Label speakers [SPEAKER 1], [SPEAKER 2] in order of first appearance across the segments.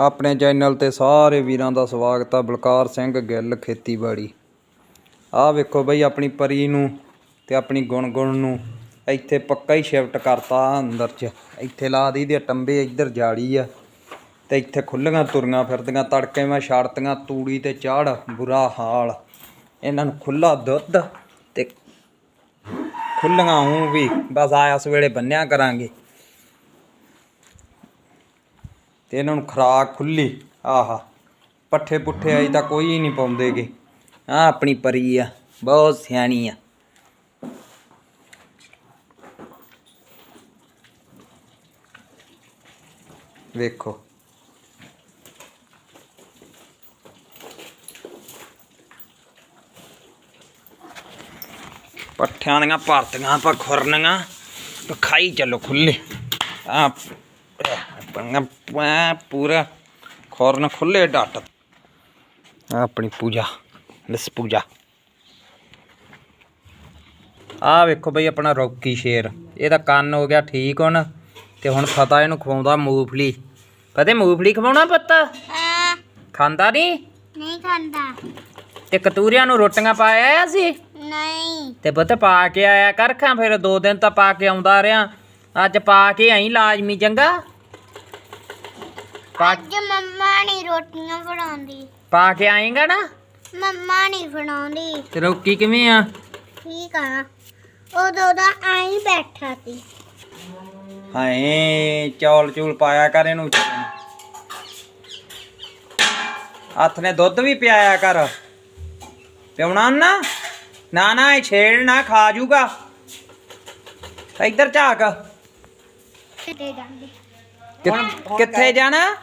[SPEAKER 1] ਆਪਣੇ ਚੈਨਲ ਤੇ ਸਾਰੇ ਵੀਰਾਂ ਦਾ ਸਵਾਗਤ ਆ, ਬਲਕਾਰ ਸਿੰਘ ਗਿੱਲ ਖੇਤੀਬਾੜੀ। ਆਹ ਵੇਖੋ ਬਈ, ਆਪਣੀ ਪਰੀ ਨੂੰ ਤੇ ਆਪਣੀ ਗੁਣਗੁਣ ਨੂੰ ਇੱਥੇ ਪੱਕਾ ਹੀ ਸ਼ਿਫਟ ਕਰਤਾ ਅੰਦਰ ਚ। ਇੱਥੇ ਲਾ ਦੀ ਦੇ ਟੰਬੇ, ਇੱਧਰ ਜਾੜੀ ਆ ਤੇ ਇੱਥੇ ਖੁੱਲੀਆਂ ਤੁਰੀਆਂ ਫਿਰਦੀਆਂ ਤੜਕੇ ਮੈਂ ਛਾੜਤੀਆਂ, ਤੂੜੀ ਤੇ ਚਾੜ, ਬੁਰਾ ਹਾਲ। ਇਹਨਾਂ ਨੂੰ ਖੁੱਲਾ ਦੁੱਧ ਤੇ ਖੁੱਲੀਆਂ ਹੂੰ ਵੀ ਬਸ ਆਇਆ ਸਵੇਲੇ ਬੰਨਿਆ ਕਰਾਂਗੇ। ਤੇ ਇਹਨਾਂ ਨੂੰ ਖਰਾਕ ਖੁੱਲੀ। ਆਹਾ, ਪੱਠੇ ਪੁੱਠੇ ਅਜੇ ਤਾਂ ਕੋਈ ਨਹੀਂ ਪਾਉਂਦੇਗੇ। ਆ ਆਪਣੀ ਪਰੀ ਆ, ਬਹੁਤ ਸਿਆਣੀ ਆ। ਵੇਖੋ। ਪੱਠਿਆਂ ਦੀਆਂ ਭਰਤੀਆਂ ਆਪਾਂ ਖੁਰਨੀਆਂ ਤੇ ਖਾਈ ਚੱਲੋ ਖੁੱਲੇ ਆ ਪੂਰਾ ਖੁਰਨ ਖੁੱਲੇ ਡੱਟ। ਆਪਣੀ ਪੂਜਾ ਲਿਸ ਪੂਜਾ। ਆ ਵੇਖੋ ਬਈ ਆਪਣਾ ਰੌਕੀ ਸ਼ੇਰ। ਇਹਦਾ ਕੰਨ ਹੋ ਗਿਆ ਠੀਕ ਹੁਣ ਤੇ ਹੁਣ ਫਤਾ ਇਹਨੂੰ ਖਵਾਉਂਦਾ ਮੂੰਗਫਲੀ। ਪਤੇ ਮੂੰਗਫਲੀ ਖਵਾਉਣਾ ਪੱਤਾ?
[SPEAKER 2] ਆ
[SPEAKER 1] ਖਾਂਦਾ ਨਹੀਂ?
[SPEAKER 2] ਨਹੀਂ ਖਾਂਦਾ।
[SPEAKER 1] ਤੇ ਕਤੂਰੀਆਂ ਨੂੰ ਰੋਟੀਆਂ ਪਾਇਆ ਆਇਆ ਸੀ?
[SPEAKER 2] ਨਹੀਂ।
[SPEAKER 1] ਤੇ ਪੁੱਤ ਪਾ ਕੇ ਆਇਆ ਕਰ ਖਾਂ ਫਿਰ ਦੋ ਦਿਨ ਤਾਂ ਪਾ ਕੇ ਆਉਂਦਾ ਰਿਆਂ ਅੱਜ ਪਾ ਕੇ ਆਈ ਲਾਜ਼ਮੀ ਚੰਗਾ? ਪਾ
[SPEAKER 2] ਅੱਜ ਮੰਮਾ ਨਹੀਂ ਰੋਟੀਆਂ ਬਣਾਉਂਦੀ।
[SPEAKER 1] ਪਾ ਕੇ ਆਏਗਾ ਨਾ?
[SPEAKER 2] ਮੰਮਾ ਨਹੀਂ ਬਣਾਉਂਦੀ।
[SPEAKER 1] ਤੇ ਰੋਕੀ ਕਿਵੇਂ ਆ?
[SPEAKER 2] ਠੀਕ ਆ। ਉਦੋਂ ਦਾ ਆਈ ਬੈਠਾ ਸੀ।
[SPEAKER 1] ਹਾਏ ਚੌਲ ਚੂਲ ਪਾਇਆ ਕਰ ਇਹਨੂੰ। ਹੱਥ ਨੇ ਦੁੱਧ ਵੀ ਪਿਆਇਆ ਕਰ। ਪਿਉਣਾ ਨਾ ਨਾ ਨਾ ਇਹ ਛੇੜ ਨਾ ਖਾ ਜੂਗਾ। ਇੱਧਰ ਝਾਕ।
[SPEAKER 2] ਕਿਤੇ ਜਾਂਦੀ।
[SPEAKER 1] ਕਿ- ਕਿੱਥੇ ਜਾਣਾ?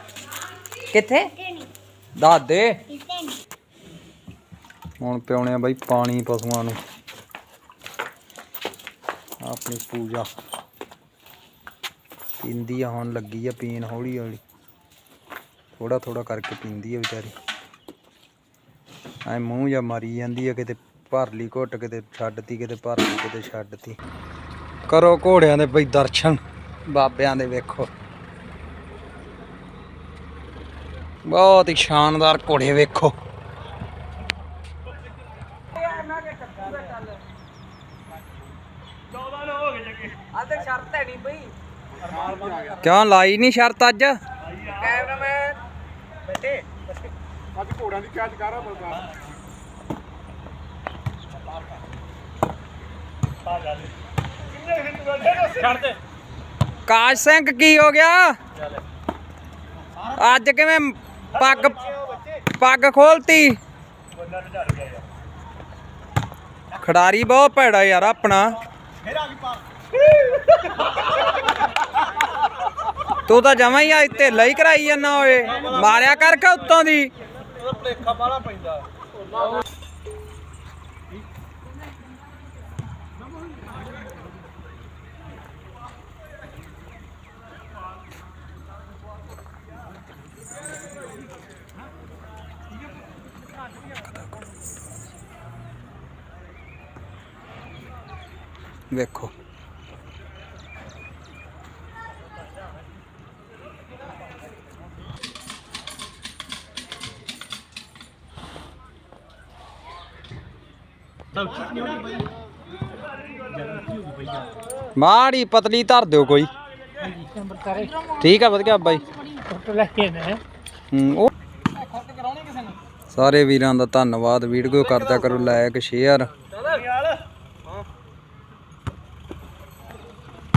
[SPEAKER 1] ਕਿੱਥੇ? ਦੱਸ ਦੇ। ਹੁਣ ਪਿਉਣੇ ਆ ਬਾਈ ਪਾਣੀ ਪਸ਼ੂਆਂ ਨੂੰ। ਆਪਣੀ ਪੂਜਾ। ਪੀਂਦੀ ਆ ਹੁਣ ਲੱਗੀ ਆ ਪੀਣ ਹੌਲੀ ਹੌਲੀ। ਥੋੜਾ ਥੋੜਾ ਕਰਕੇ ਪੀਂਦੀ ਆ ਵਿਚਾਰੀ। ਐ ਮੂੰਹ ਜਾਂ ਮਾਰੀ ਜਾਂਦੀ ਆ ਕਿਤੇ ਭਰ ਲਈ ਘੁੱਟ ਕਿਤੇ ਛੱਡਤੀ ਕਿਤੇ ਭਰ ਲਈ ਕਿਤੇ ਛੱਡਤੀ। ਕਰੋ ਘੋੜਿਆਂ ਦੇ ਬਈ ਦਰਸ਼ਨ। ਬਾਬਿਆਂ ਦੇ ਵੇਖੋ। ਬਹੁਤ ਹੀ ਸ਼ਾਨਦਾਰ ਘੋੜੇ ਵੇਖੋ। ਕਿਉਂ ਲਾਈ ਨਹੀਂ ਸ਼ਰਤ ਅੱਜ? ਕਾਜ ਸਿੰਘ ਕੀ ਹੋ ਗਿਆ? ਅੱਜ ਕਿਵੇਂ ਪੱਗ ਪੱਗ ਖੋਲਤੀ। ਖਿਡਾਰੀ ਬਹੁਤ ਭੈੜਾ ਯਾਰ ਆਪਣਾ। ਤੂੰ ਤਾਂ ਜਮਾ ਹੀ ਆ ਇੱਥੇ ਲਈ ਕਰਾਈ ਜਾਂਦਾ ਓਏ। ਮਾਰਿਆ ਕਰਕੇ ਉੱਤੋਂ ਦੀ। ਵੇਖੋ। ਮਾੜੀ ਪਤਲੀ ਧਰ ਦਿਓ ਕੋਈ। ਠੀਕ ਆ ਵਧੀਆ ਬਾਈ। ਹੂੰ ਉਹ ਸਾਰੇ ਵੀਰਾਂ ਦਾ ਧੰਨਵਾਦ। ਵੀਡੀਓ ਕਰਦਾ ਕਰੋ ਲਾਇਕ ਸ਼ੇਅਰ